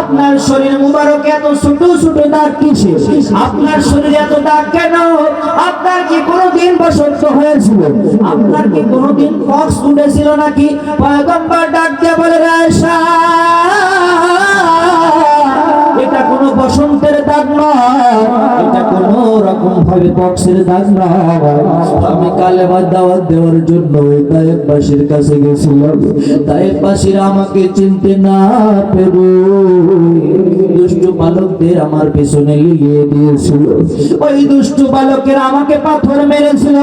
আপনার শরীর মুবারক এত ছোট ছোট দাগ কিসে আপনার শরীরে এত দাগ কেন? আপনার কি কোনোদিন বসন্ত হয়েছিল? আপনার কি কোনোদিন পক্স উঠেছিল নাকি? পয়গম্বর ডাক দিয়ে বলে এটা কোনো বসন্তের দাগ নয়। রকম ভাবে পক্সের দাগ নয় আমি কালেমার দাওয়াত দেওয়ার জন্য ওই তায়েববাসীর কাছে গেছিলাম। তায়েববাসীরা আমাকে চিনতে না পেরে দুষ্টু বালকদের আমার পেছনে দিয়েছিল। ওই দুষ্টু আমাকে পাথর মেরেছিল।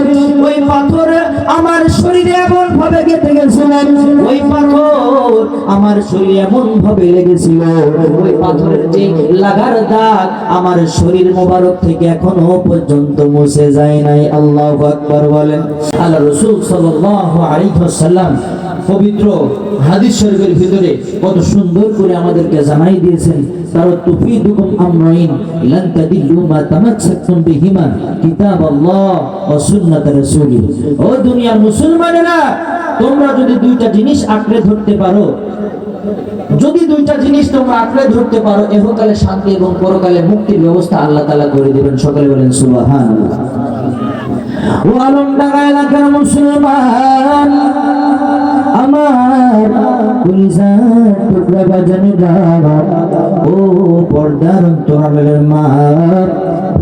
ওই পাথর আমার শরীরে এমন ভাবে ওই পাথর আমার শরীরে এমন ভাবে লেগেছিল। ওই পাথরের যে লাগার দাগ আমার শরীর মোবারক থেকে এখনও পর্যন্ত মুছে যায় নাই, আল্লাহ আকবার বলেন। আল্লাহ রসুল আলাইহি পবিত্র হাদিস শরীফের ভিতরে কত সুন্দর করে আমাদেরকে জানাই দিয়েছেন তোমরা যদি দুইটা জিনিস আঁকড়ে ধরতে পারো যদি দুইটা জিনিস তোমরা আঁকড়ে ধরতে পারো, এহকালে শান্তি এবং পরকালে মুক্তির ব্যবস্থা আল্লাহ তালা করে দিবেন। সকলে বলেন এলাকার মুসলমান, আমার ও পর্দার অন্তরালের মা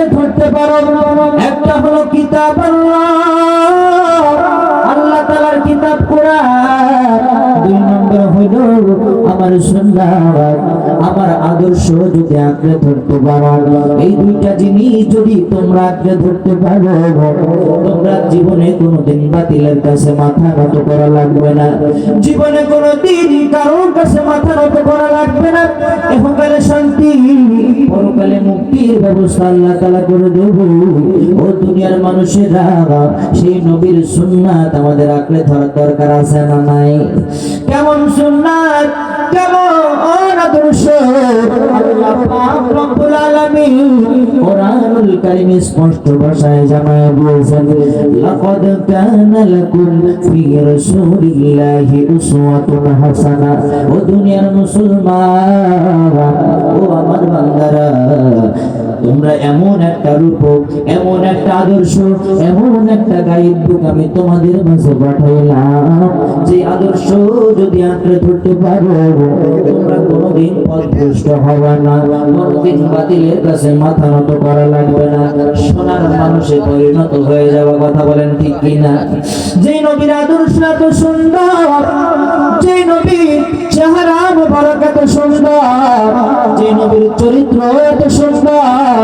যদি ধরতে পারো। একটা হলো কিতাব আল্লাহ। আল্লাহ তালার কিতাব কোরআন। দুই নম্বর হইল আমার সুন্নাত আমার আদর্শ যদি আঁকড়ে ধরতে পারো, এই দুইটা জিনিস যদি তোমরা আঁকড়ে ধরতে পারো, তোমরা জীবনে কোনোদিন বাতিলের কাছে মাথা নত করা লাগবে না। জীবনে কোনোদিন কারোর কাছে মাথা নত করা লাগবে না। এখনকালে শান্তি, পরকালে মুক্তির ব্যবস্থা আল্লাহ তাআলা করে দেব। ও দুনিয়ার মানুষেরা, সেই নবীর সুন্নাত আমাদের আঁকড়ে ধরার দরকার আছে না নাই? কেমন সুন্নাত? কেমন আদর্শ আল্লাহ পাক রব্বুল আলামিন কোরআনুল কারীম স্পষ্ট ভাষায় জানায় দিয়েছেন, লাকাদ কানা মুসলমান, ও আমার বান্দারা তোমরা এমন একটা রূপক এমন একটা আদর্শ, এমন একটা গাইড বুক আমি তোমাদের মাঝে পাঠাইলাম। যে আদর্শ যদি আঁকড়ে ধরতে পারো, তোমরা কোনোদিন পথভ্রষ্ট হবে না। কোনোদিন বাতিলের কাছে মাথা নত করা লাগবে না। সোনার মানুষে পরিণত হয়ে যাওয়া কথা বলেন ঠিক কিনা? যে নবীর আদর্শ এত সুন্দর, যে নবীর চেহারা মুবারক এত সুন্দর, যে নবীর চরিত্র এত সুন্দর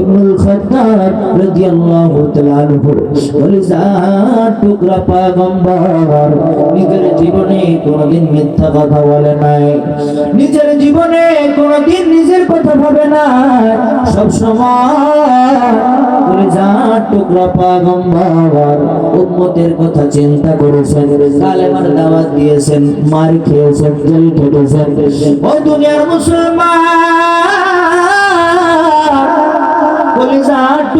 ইবনুল খাত্তাব রাদিয়াল্লাহু তাআলা আনহু কলিজার টুকরা পাগম্বর নিজের জীবনে কোনোদিন মিথ্যা কথা বলে নাই, নিজের জীবনে কোনোদিন নিজের কথা ভাবে না সব সময় কলিজার টুকরা পাগম্বর উম্মতের কথা চিন্তা করেছেন, কালেমার দাওয়াত দিয়েছেন, মার খেয়েছেন, জেল খেটেছেন ও দুনিয়ার মুসলমান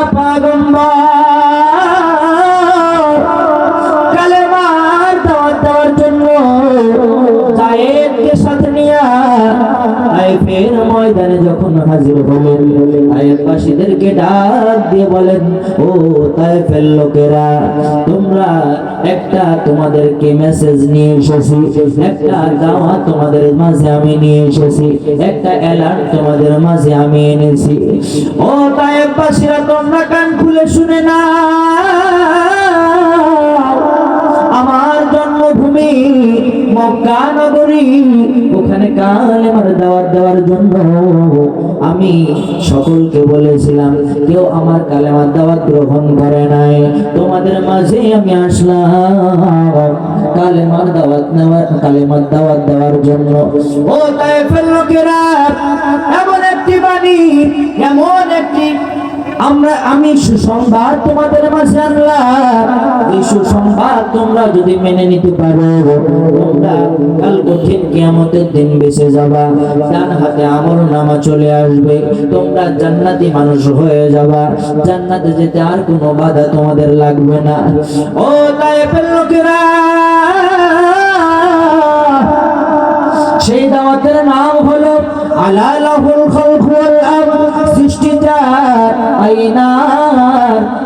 টুকরা তাইফবাসীদেরকে ডাক দিয়ে বলেন, ও তাইফের লোকেরা, তোমরা একটা তোমাদেরকে মেসেজ নিয়ে এসেছি, একটা দাওয়া তোমাদের মাঝে আমি নিয়ে এসেছি, একটা অ্যালার্ট তোমাদের মাঝে আমি এনেছি। ও তাইফবাসীরা, তোমরা কান খুলে শুনে না আমার জন্মভূমি মক্কা নগরী ওখানে কালেমার দাওয়াত দেওয়ার জন্য। আমি সকলকে বলেছিলাম, কেউ আমার কালেমার দাওয়াত গ্রহণ করে নাই। তোমাদের মাঝে আমি আসলাম কালেমার দাওয়াত নেওয়ার কালেমার দাওয়াত দেওয়ার জন্য। ও তাইফের লোকেরা, এমন একটি বাণী, এমন একটি আমরা, আমি সুসংবাদ তোমাদের মাঝে আনলাম। এই সুসংবাদ তোমরা যদি মেনে নিতে পারো, তোমরা কাল কঠিন কিয়ামতের দিন বেঁচে যাবা। ডান হাতে আমল নামা চলে আসবে। তোমরা জান্নাতি মানুষ হয়ে যাবা। জান্নাতে যেতে আর কোনো বাধা তোমাদের লাগবে না। ও তাইফের লোকেরা, সেই দাওয়াতের নাম হলো আলা লাহুল খালকু ওয়াল আমর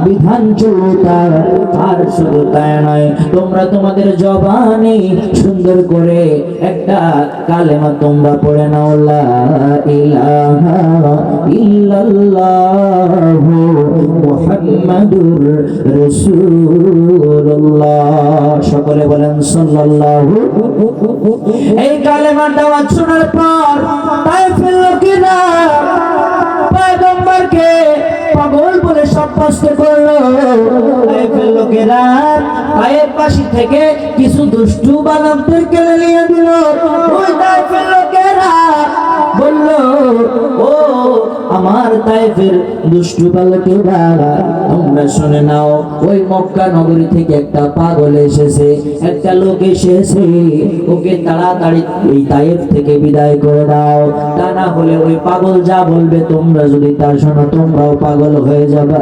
বিধান আর শুধু তাই নয়, তোমরা তোমাদের জবানে সুন্দর করে একটা কালেমা তোমরা পড়ে নাও সকলে বলেন সাল্লাল্লাহু। এই কালেমার দাওয়াত পর তাইফের লোকেরা পয়গম্বরকে পাগল সাব্যস্ত করল। লোকেরা পায়ের পাশে থেকে কিছু দুষ্টু বালকদেরকে নিয়ে দিল। ওই লোকেরা বলল, ও আমার তাইফের দুষ্টু বালকেরা তোমরা শুনে নাও, ওই মক্কা নগরী থেকে একটা পাগল এসেছে, একটা লোক এসেছে, ওকে তাড়াতাড়ি এই তাইফ থেকে বিদায় করে দাও। তা না হলে ওই পাগল যা বলবে, তোমরা যদি তার শোনো, তোমরাও পাগল হয়ে যাবে।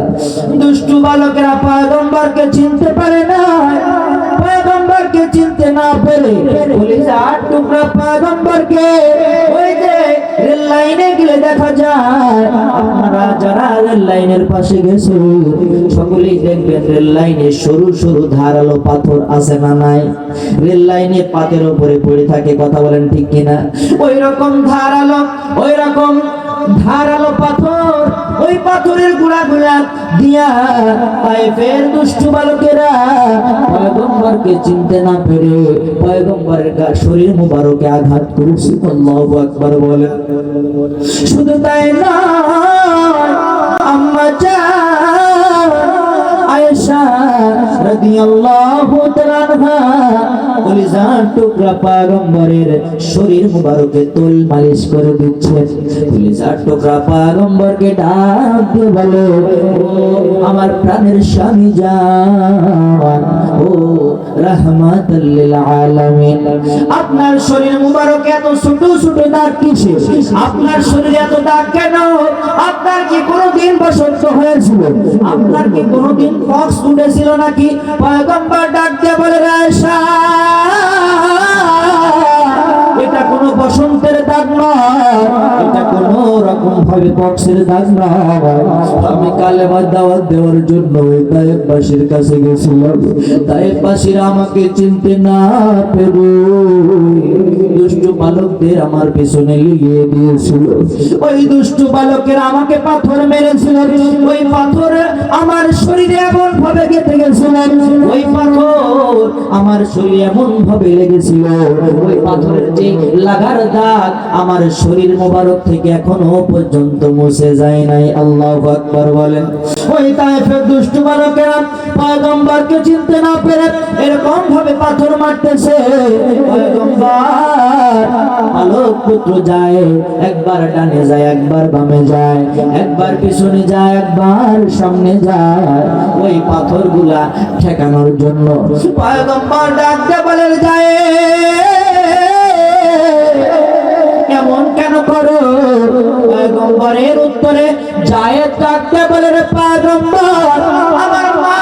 দুষ্টু বালকেরা পয়গম্বরকে চিনতে পারে না, পয়গম্বরকে চিনতে না পেরে পুলিশ আট রেল লাইনের পাশে গেছে? সকলেই দেখবেন রেল লাইনে সরু সরু ধারালো পাথর আছে না নাই? রেল লাইনে পাতের উপরে পড়ে থাকে কথা বলেন ঠিক কিনা? ওই রকম ধারালো ওই রকম ধারালো পাথর ওই পাথরের গুড়া গুড়া দিয়া তাইফের দুষ্টু বালকেরা পয়গম্বরকে চিনতে না পেরে পয়গম্বরের শরীর মুবারকে আঘাত করেছে। আল্লাহু আকবার বলে শুধু তাই না আম্মা জান আয়েশা রাদিয়াল্লাহু তাআলা কলিজার টুকরা পয়গম্বরের শরীর মুবারকে তোল মালিশ করে দিচ্ছেন কলিজার টুকরা পয়গম্বরকে ডাক দিয়ে বলে আমার প্রাণের স্বামী জান, ও রাহমাতাল লিল আলামিন। আপনার শরীর মুবারকে এত ছোট ছোট দাগ কিসে আপনার শরীরে এত দাগ কেন? আপনার কি কোনোদিন বসন্ত হয়েছিল? আপনার কি কোনোদিন পক্স উঠেছিল নাকি? পয়গম্বর ডাক দিয়ে বলে রায়সা এটা কোনো বসন্তের দাগ নয়। রকম ভাবে পক্সের দাগ নয় আমি কালেমার দাওয়াত দেওয়ার জন্য ওই তাইফবাসীর কাছে গেছিলাম। তাইফবাসীরা আমাকে চিনতে না পেরে দুষ্টু বালকদের আমার পেছনে দিয়েছিল। ওই দুষ্টু বালকের আমাকে পাথর মেরেছিল। ওই পাথর আমার শরীরে এমন ভাবে গেছিল। ওই পাথর আমার শরীর এমন ভাবে লেগেছিল। ওই পাথরের যে লাগার দাগ আমার শরীর মোবারক থেকে এখনও পর্যন্ত মুছে যায় নাই, আল্লাহ আকবার বলেন। ওই তাইফের দুষ্ট বালকেরা পয়গম্বরকে চিনতে না পেরে এরকম ভাবে পাথর মারতেছে। পয়গম্বর, আলোক পুত্র যায়, একবার ডানে যায়, একবার বামে যায়, একবার পিছনে যায়, একবার সামনে যায়। ওই পাথরগুলা ঠেকানোর জন্য পয়গম্বর ডাকতে বলে যায়। এমন কেন করো? পয়গম্বরের উত্তরে যায় ডাকতে বলে রে পয়গম্বর, আমার মা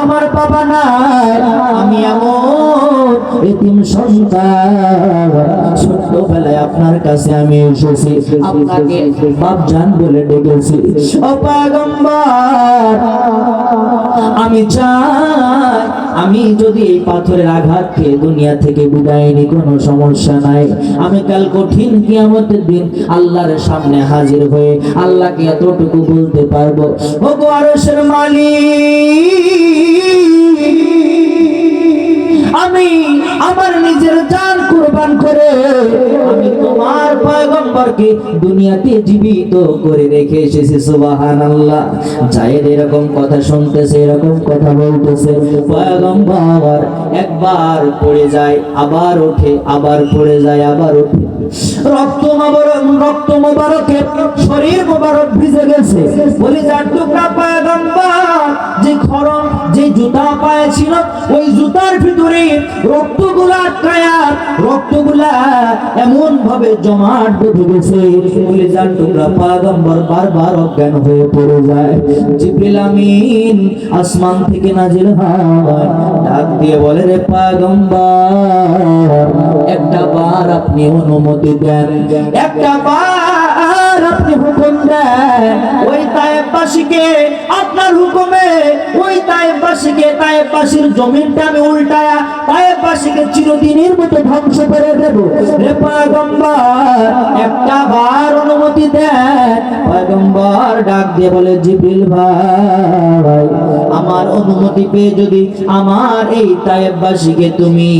আমার বাবা নাই, আমি এমন এতিম সন্তান। ছোট্টবেলায় আপনার কাছে আমি এসেছি। আপনাকে বাপ জান বলে ডেকেছি। ও আমি চাই আমি যদি এই পাথরের আঘাত খেয়ে দুনিয়া থেকে বিদায় নিই কোনো সমস্যা নাই। আমি কাল কঠিন কিয়ামতের দিন আল্লাহর সামনে হাজির হয়ে আল্লাহকে এতটুকু বলতে পারব। ও গো আরশের মালিক আমি আমার নিজের জান করে। আমি তোমার পয়গম্বরকে দুনিয়াতে জীবিত করে রেখে এসেছি সুবাহান আল্লাহ জায়েদ এরকম কথা শুনতেছে, এরকম কথা বলতেছে। পয়গম্বর একবার পড়ে যায়, আবার ওঠে, আবার পড়ে যায়, আবার ওঠে। রক্ত মোবারক, রক্ত মোবারকে শরীর মোবারক ভিজে গেছে। বলি যার টুকরা যে খরম, যে জুতা ওই জুতার ভিতরে আটকায়া এমন ভাবে জমাট বেঁধে গেছে। বলে যার টুকরা বারবার অজ্ঞান হয়ে পড়ে যায়। জিবরিল আমিন আসমান থেকে নাজিল হয়। ডাক দিয়ে বলে, রে পয়গম্বর একটা বার আপনি অনুমতি দেন একটা হুকুম দেন ওই আপনার হুকুমে ওই জমিনটা আমি উল্টায়া চিরদিনের মতো ধ্বংস করে দেব। রে পয়গম্বর, একটা বার অনুমতি দেন পয়গম্বর ডাক দিয়ে বলে জিবিল ভাই, আমার অনুমতি পেয়ে যদি আমার এই তায়েববাসীকে তুমি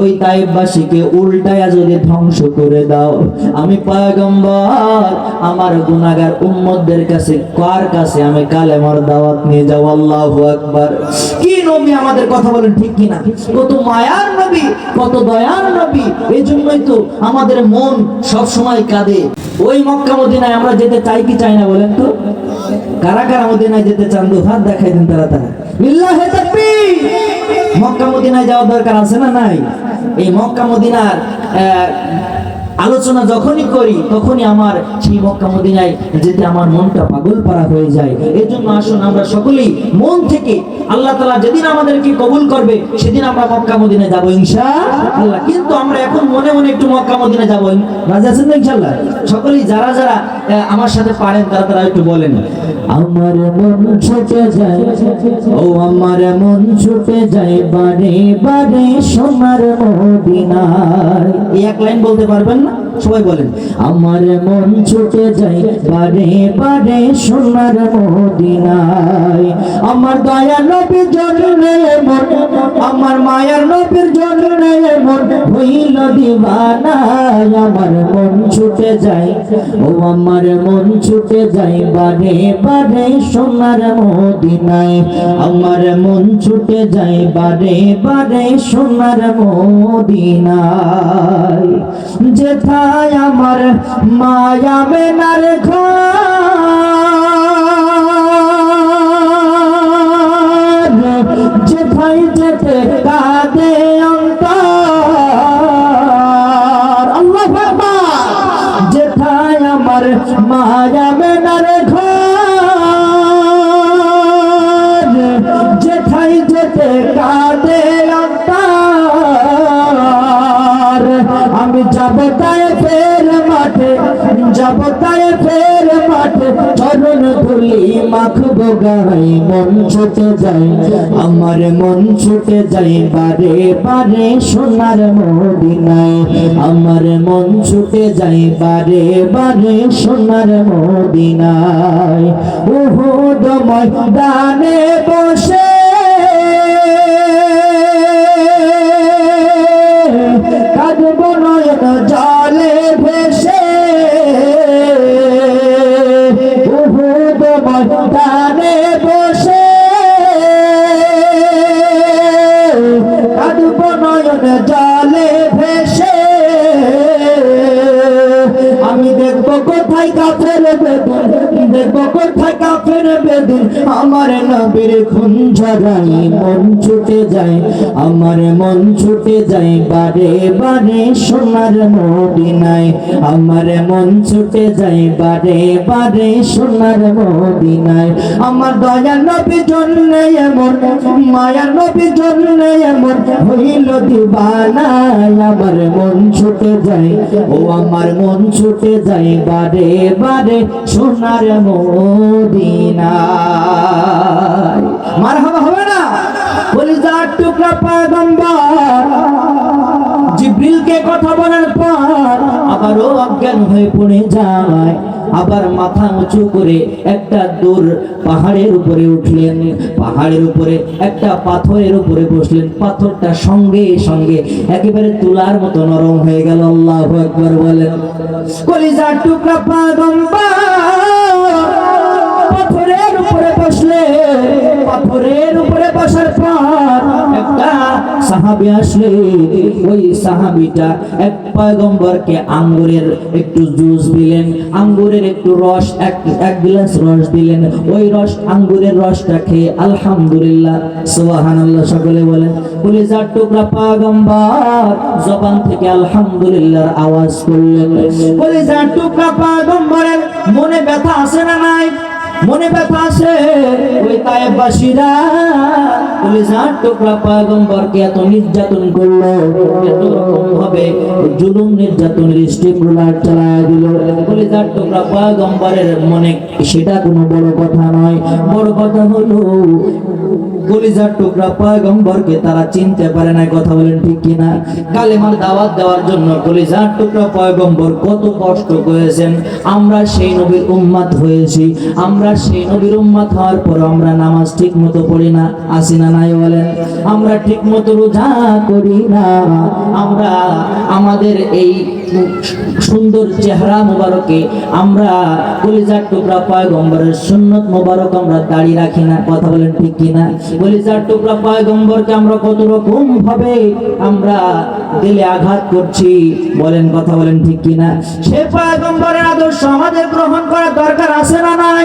ওই তায়েববাসীকে উল্টায়া যদি ধ্বংস করে দাও। আমি পয়গম্বর, আমার গুনাহগার উম্মতদের কাছে, কার কাছে? আমি কালেমার দাওয়াত নিয়ে যাব, আল্লাহু আকবার। কি নবী আমাদের কথা বলেন ঠিক কিনা? কত মায়ার নবী, কত দয়ার নবী। এই জন্যই তো আমাদের মন সব সময় কাঁদে। ওই মক্কা মদিনায় আমরা যেতে চাই কি চাই না বলেন তো? কারা কারা মদিনায় যেতে চান? দু হাত দেখাই দেন তারা তারা। লিল্লাহে তাকবীর! মক্কা মদিনায় যাওয়ার দরকার আছে না নাই? এই মক্কা মদিনার আলোচনা যখনই করি, তখনই আমার সেই মক্কা মদিনায় যেতে আমার মনটা পাগল পারা হয়ে যায়। এর জন্য আসুন আমরা সকলেই মন থেকে আল্লাহ তালা যেদিন আমাদেরকে কবুল করবে, সেদিন আমরা মক্কা মদিনে যাব ইনশা আল্লাহ কিন্তু আমরা এখন মনে মনে একটু মক্কা মদিনে যাব। রাজা আছেন ইনশাল্লাহ সকলেই, যারা যারা আমার সাথে পারেন তারা তারা একটু বলেন। আমার মন ছুটে যায় ও আমার মন ছুটে যায় বারে বারে সোনার মদিনায়। এই এক লাইন বলতে পারবেন না? সবাই বলেন, আমার মন ছুটে যায় বারে বারে সোনার মদিনায়। আমার দয়া নবীর জন্য মন, আমার মায়ার নবীর জন্য মন হইল দিবানা আমার মন ছুটে যায়, ও আমার মন ছুটে যায় বারে বারে সোনার মদিনায়। আমার মন ছুটে যায় বারে বারে সোনার মদিনায়। যেথায় আমার মায়া বেনার ঘর। যেথায় যেতে কাঁদে তাই মাঠে চরণ ধুলি মাখব গাই মন ছুটে যায়, আমার মন ছুটে যায়, বারে বারে সোনার মদিনায়। আমার মন ছুটে যায়, বারে বারে সোনার মদিনায়। উহুদ ময়দানে বসে দেখব বেদন দেখব কোথায় কাফের বেদন আমার নবীর খুন ঝরাই মন ছুটে যায়, আমার মন ছুটে যায়, বারে বারে সোনার মদিনায়, আমার মন ছুটে যায়, বারে বারে সোনার মদিনায়। আমার দয়া নবী জন্য এমন, মায়া নবী জন্য এমন, হইল দিবানায় আমার মন ছুটে যায়, ও আমার মন ছুটে যায়, বারে বারে সোনার আবার মাথা উঁচু করে একটা দূর পাহাড়ের উপরে উঠলেন। পাহাড়ের উপরে, একটা পাথরের উপরে বসলেন। পাথরটা সঙ্গে সঙ্গে একেবারে তুলার মতো নরম হয়ে গেল। আল্লাহ একবার বলেন, কলিজার টুকরা পাগম্বর। পাথরের উপরে বসলে, পাথরের উপরে বসার পর একটা সাহাবি আসলে, ওই সাহাবিটা এক পয়গম্বরকে আঙ্গুরের একটু জুস দিলেন, আঙ্গুরের একটু রস, এক এক গ্লাস রস দিলেন। ওই রস, আঙ্গুরের রসটা খেয়ে আলহামদুলিল্লাহ সকলে টুকরা জবান থেকে আলহামদুলিল্লাহর আওয়াজ করলেন। বলে যার টুকরা মনে ব্যথা আছে না নাই? মনে ব্যথা আছে? ওই তায়েবাসীরা পুলিশার টুকরা পয়গম্বরকে এত নির্যাতন করল, এত রকম ভাবে জুলুম নির্যাতনের স্টিম রোলার চালায় দিল। পুলিশার টুকরা পয়গম্বরের মনে সেটা কোনো বড় কথা নয়। বড় কথা হলো কলিজার টুকরা পয়গম্বরকে তারা চিনতে পারে না কথা বলেন ঠিক কিনা? কালেমার দাওয়াত দেওয়ার জন্য কলিজার টুকরা পয়গম্বর কত কষ্ট করেছেন। আমরা সেই নবীর উম্মাত হয়েছি। আমরা সেই নবীর উম্মাত হওয়ার পর আমরা নামাজ ঠিক মতো পড়ি না, আসি না নাই বলেন। আমরা ঠিক মতো রোজা করি না। আমরা আমাদের এই সুন্দর চেহারা মোবারকে আমরা কলিজার টুকরা পয়গম্বরের সুন্নত মোবারক আমরা দাড়ি রাখি না। কথা বলেন ঠিক কিনা? কলিজার টুকরা পয়গম্বরকে আমরা কত রকম ভাবে আমরা দিলে আঘাত করছি, বলেন কথা বলেন ঠিক কিনা? সে পয়গম্বরের আদর্শ আমাদের গ্রহণ করার দরকার আছে না নাই?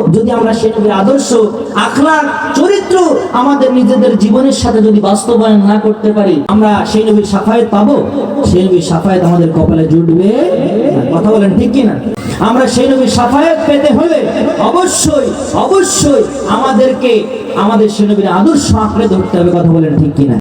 যদি আমরা নবীর আদর্শ আখলাক চরিত্র আমাদের নিজেদের জীবনের সাথে যদি বাস্তবায়ন না করতে পারি, আমরা সেই নবীর সাফায়াত পাবো? সেই নবীর সাফায়াত আমাদের কপালে জুটবে কথা বলেন ঠিক কিনা? আমরা সেই নবীর সাফায়াত পেতে হলে অবশ্যই অবশ্যই আমাদেরকে, আমাদের সেই নবীর আদর্শ আঁকড়ে ধরতে হবে। কথা বলেন ঠিক কিনা?